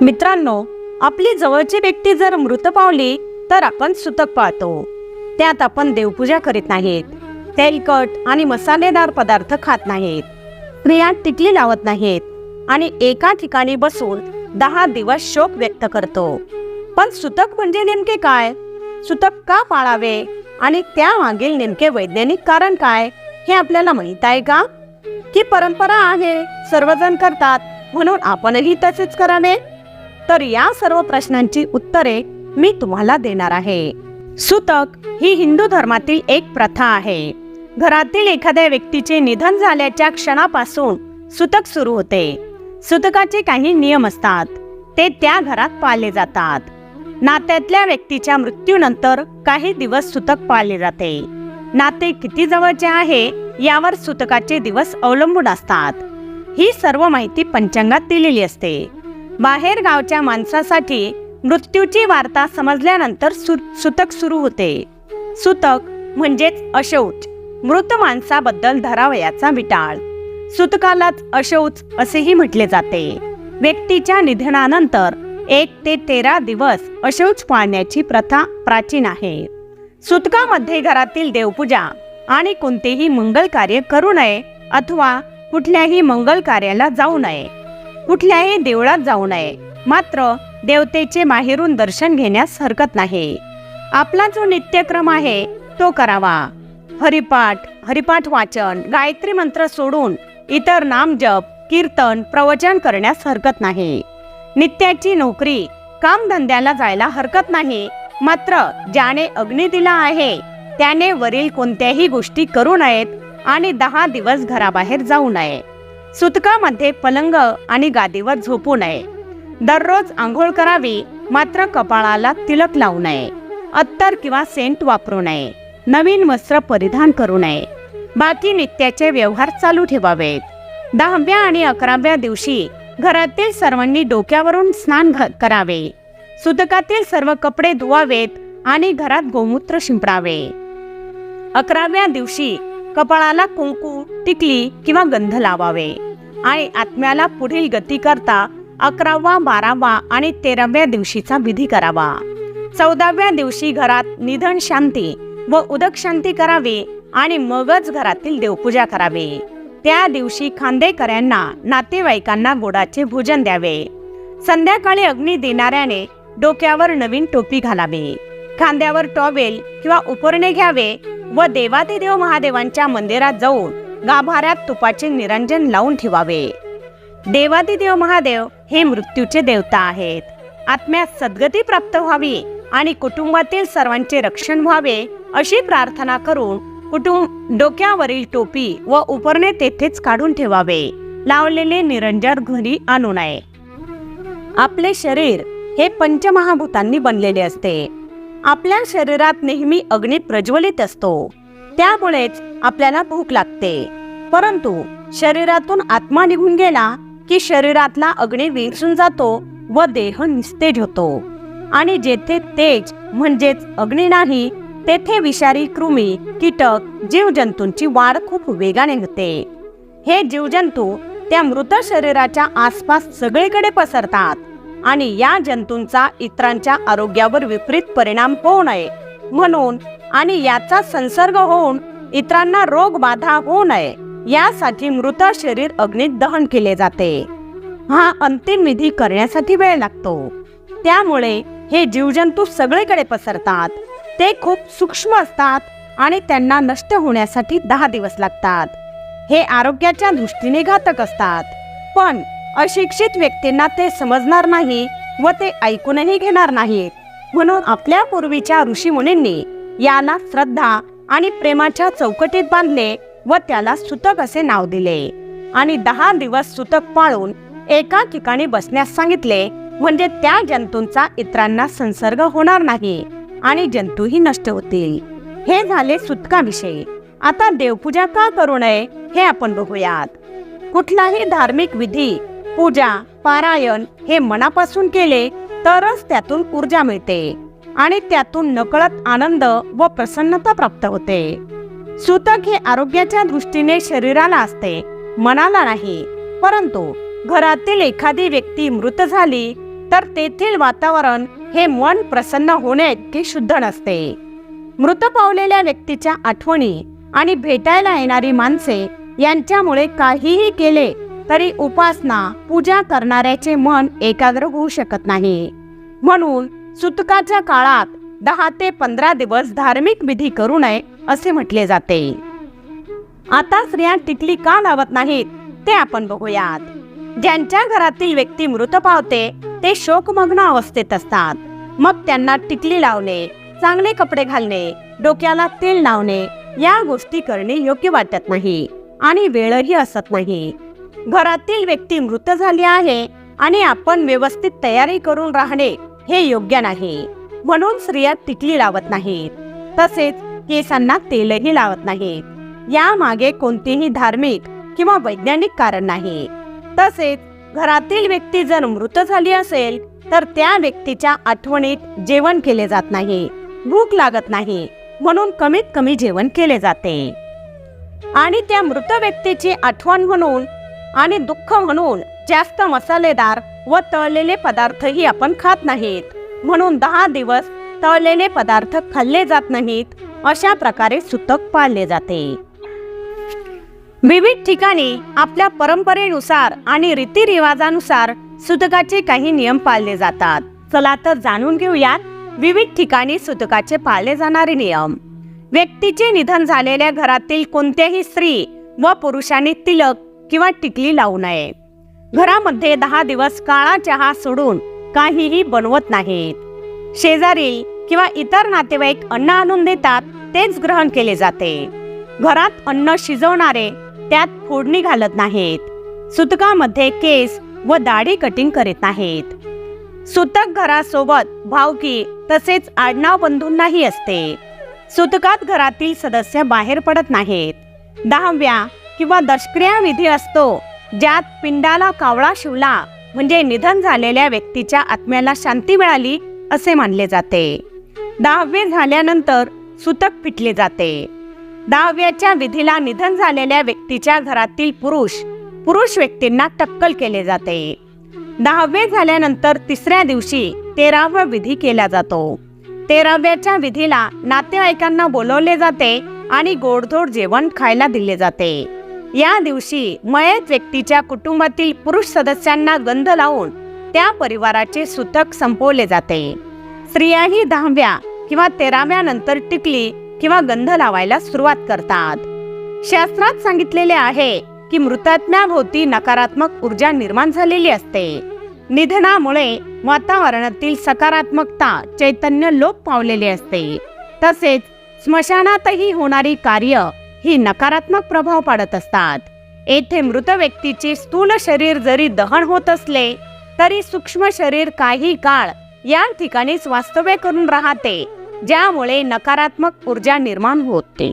मित्रांनो आपली जवळची व्यक्ती जर मृत पावली तर आपण सुतक पाळतो त्यात आपण देवपूजा करीत नाहीत. तेलकट आणि मसालेदार पदार्थ खात नाहीत. स्त्रिया टिकली लावत नाहीत आणि एका ठिकाणी बसून दहा दिवस शोक व्यक्त करतो. पण सुतक म्हणजे नेमके काय? सुतक का पाळावे? आणि त्यामागील नेमके वैज्ञानिक कारण काय हे आपल्याला माहीत आहे का? की परंपरा आहे सर्वजण करतात म्हणून आपणही तसेच करावे? तर या सर्व प्रश्नांची उत्तरे मी तुम्हाला देणार आहे. सुतक ही हिंदू धर्मातील एक प्रथा आहे. घरातील एखाद्या व्यक्तीचे निधन झाल्याच्या क्षणापासून सुतक सुरू होते. सुतकाचे काही नियम असतात. ते त्या घरात पाळले जातात. नात्यातल्या व्यक्तीच्या मृत्यूनंतर काही दिवस सुतक पाळले जाते. नाते किती जवळचे आहे यावर सुतकाचे दिवस अवलंबून असतात. ही सर्व माहिती पंचांगात दिलेली असते. बाहेर गावच्या माणसासाठी मृत्यूची वार्ता समजल्यानंतर सु सुतक सुरू होते. सुतक म्हणजेच अशौच मृत माणसाबद्दल धरावयाचा विटाळ. सुतकालाच अशौच असेही म्हटले जाते. व्यक्तीच्या निधनानंतर एक ते तेरा दिवस अशौच पाळण्याची प्रथा प्राचीन आहे. सुतकामध्ये घरातील देवपूजा आणि कोणतेही मंगल कार्य करू नये अथवा कुठल्याही मंगल कार्याला जाऊ नये. कुठल्याही देवळात जाऊ नये. मात्र देवतेचे माहेरून दर्शन घेण्यास हरकत नाही. आपला जो नित्यक्रम आहे तो करावा. हरिपाठ हरिपाठ वाचन गायत्री मंत्र सोडून इतर नामजप कीर्तन प्रवचन करण्यास हरकत नाही. नित्याची नोकरी कामधंद्याला जायला हरकत नाही. मात्र ज्याने अग्नी दिला आहे त्याने वरील कोणत्याही गोष्टी करू नयेत आणि दहा दिवस घराबाहेर जाऊ नये. सुतकामध्ये पलंग आणि गादीवर झोपू नये. दररोज आंघोळ करावी मात्र कपाळाला तिलक लावू नये. अत्तर किंवा सेंट वापरू नये. नवीन वस्त्र परिधान करू नये. बाकी नित्याचे व्यवहार चालू ठेवावेत. दहाव्या आणि अकराव्या दिवशी घरातील सर्वांनी डोक्यावरून स्नान घ- करावे. सुतकातील सर्व कपडे धुवावेत आणि घरात गोमूत्र शिंपडावे. अकराव्या दिवशी कपाळाला कुंकू टिकली किंवा गंध लावावे. आणि आत्म्याला पुढील गती करता अकरावा बारावा आणि तेराव्या दिवशीचा विधी करावा. चौदाव्या दिवशी घरात निधन शांती व उदक शांती करावी आणि मगच घरातील देवपूजा करावी. त्या दिवशी खांदेकऱ्यांना नातेवाईकांना गोडाचे भोजन द्यावे. संध्याकाळी अग्नी देणाऱ्याने डोक्यावर नवीन टोपी घालावी. खांद्यावर टॉवेल किंवा उपरणे घ्यावे व देवादिदेव महादेवांच्या मंदिरात जाऊन गाभाऱ्यात तुपाचे निरंजन लावून ठेवावे. देवादिदेव महादेव हे मृत्यूचे देवता आहेत. आत्म्यात सद्गती प्राप्त व्हावी आणि कुटुंबातील सर्वांचे रक्षण व्हावे अशी प्रार्थना करून कुटुंब डोक्यावरील टोपी व उपरणे तेथेच काढून ठेवावे. लावलेले निरंजन घरी आणू नये. आपले शरीर हे पंचमहाभूतांनी बनलेले असते. आपल्या शरीरात नेहमी अग्नी प्रज्वलित असतो. त्यामुळेच आपल्याला भूक लागते. परंतु शरीरातून आत्मा निघून गेला की शरीरातला अग्नी विरसून जातो व देह निस्तेज होतो. आणि जेथे तेज म्हणजेच अग्नी नाही तेथे विषारी कृमी कीटक जीवजंतूंची वाढ खूप वेगाने होते. हे जीवजंतू त्या मृत शरीराच्या आसपास सगळीकडे पसरतात. आणि या जंतूंचा इतरांच्या आरोग्यावर विपरीत परिणाम होऊ नये. म्हणून आणि याचा संसर्ग होऊन इतरांना रोग बाधा होऊ नये यासाठी मृत शरीर अग्नीत दहन केले जाते. हा अंतिम विधी करण्यासाठी वेळ लागतो. त्यामुळे हे जीवजंतू सगळीकडे पसरतात. ते खूप सूक्ष्म असतात आणि त्यांना नष्ट होण्यासाठी दहा दिवस लागतात. हे आरोग्याच्या दृष्टीने घातक असतात. पण अशिक्षित व्यक्तींना ते समजणार नाही व ते ऐकूनही घेणार नाहीत. म्हणून आपल्या पूर्वीच्या ऋषीमुनींनी याला श्रद्धा आणि प्रेमाच्या चौकटीत बांधले व त्याला सुतक असे नाव दिले. आणि दहा दिवस सुतक पाळून एका ठिकाणी बसण्यास सांगितले म्हणजे त्या जंतूंचा इतरांना संसर्ग होणार नाही आणि जंतूही नष्ट होतील. हे झाले सुतकाविषयी. आता देवपूजा का करू नये हे आपण बघूयात. कुठलाही धार्मिक विधी पूजा पारायण हे मनापासून केले तरच त्यातून ऊर्जा मिळते आणि त्यातून नकळत आनंद व प्रसन्नता प्राप्त होते. सूतक हे आरोग्याच्या दृष्टीने शरीराला असते मनाला नाही. परंतु घरातील एखादी व्यक्ती मृत झाली तर तेथील वातावरण हे मन प्रसन्न होणे इतके शुद्ध नसते. मृत पावलेल्या व्यक्तीच्या आठवणी आणि भेटायला येणारी माणसे यांच्यामुळे काहीही केले तरी उपासना पूजा करणाऱ्याचे मन एकाग्र होऊ शकत नाही. म्हणून सुतकाच्या काळात दहा ते पंधरा दिवस धार्मिक विधी करू नये असे म्हटले जाते. आता स्त्रिया टिकली का लावत नाहीत ते आपण बघूयात. ज्यांच्या घरातील व्यक्ती मृत पावते ते शोकमग्न अवस्थेत असतात. मग त्यांना टिकली लावणे चांगले कपडे घालणे डोक्याला तेल लावणे या गोष्टी करणे योग्य वाटत नाही आणि वेळही असत नाही. घरातील व्यक्ती मृत झाली आहे आणि आपण व्यवस्थित तयारी करून राहणे हे योग्य नाही. म्हणून स्त्रिया टिकली लावत नाहीत. तसेच केसांना तेलही लावत नाहीत. यामागे कोणतेही धार्मिक किंवा वैज्ञानिक कारण नाही. तसेच घरातील व्यक्ती जर मृत झाली असेल तर त्या व्यक्तीच्या आठवणीत जेवण केले जात नाही. भूक लागत नाही. म्हणून कमीत कमी जेवण केले जाते. आणि त्या मृत व्यक्तीची आठवण म्हणून आणि दुःख म्हणून जास्त मसालेदार व तळलेले पदार्थही आपण खात नाहीत. म्हणून दहा दिवस तळलेले पदार्थ खाल्ले जात नाहीत अशा प्रकारे सुतक पाळले जाते. विविध ठिकाणी आपल्या परंपरेनुसार आणि रीतिरिवाजानुसार सुतकाचे काही नियम पाळले जातात. चला तर जाणून घेऊयात विविध ठिकाणी सुतकाचे पाळले जाणारे नियम. व्यक्तीचे निधन झालेल्या घरातील कोणत्याही स्त्री व पुरुषांनी तिलक किंवा टिकली लावू नये. घरामध्ये दहा दिवस काळा चहा सोडून काहीही बनवत नाहीत. शेजारी किंवा इतर नातेवाईक अन्न आणून देतात तेच ग्रहण केले जाते. घरात अन्न शिजवणारे त्यात फोडणी घालत नाहीत. सुतकामध्ये केस व दाढी कटिंग करीत नाहीत. सुतक घरासोबत भावकी तसेच आडनाव बंधूंनाही असते. सुतकात घरातील सदस्य बाहेर पडत नाहीत. दहाव्या किंवा दशक्रिया विधी असतो ज्यात पिंडाला कावळा शिवला म्हणजे निधन झालेल्या व्यक्तीच्या आत्म्याला शांती मिळाली असे मानले जाते. दहावे झाल्यानंतर सुतक पिटले जाते. दहाव्याच्या विधीला निधन झालेल्या व्यक्तीच्या घरातील पुरुष पुरुष व्यक्तींना टक्कल केले जाते. दहावे झाल्यानंतर तिसऱ्या दिवशी तेरावा विधी केला जातो. तेराव्याच्या विधीला नातेवाईकांना बोलवले जाते आणि गोडधोड जेवण खायला दिले जाते. या दिवशी मयत व्यक्तीच्या कुटुंबातील पुरुष सदस्यांना गंध लावून त्या परिवाराचे सुतक संपवले जाते. स्त्रियाही दहाव्या किंवा तेराव्या नंतर टिकली किंवा गंध लावायला सुरुवात करतात. शास्त्रात सांगितलेले आहे की मृतात्म्याभोवती नकारात्मक ऊर्जा निर्माण झालेली असते. निधनामुळे वातावरणातील सकारात्मकता चैतन्य लोप पावलेले असते. तसेच स्मशानातही होणारी कार्य ही नकारात्मक प्रभाव पाडत असतात. येथे मृत व्यक्तीचे स्थूल शरीर जरी दहन होत असले तरी सूक्ष्म शरीर काही काळ या ठिकाणीच वास्तव्य करून राहते ज्यामुळे नकारात्मक ऊर्जा निर्माण होते.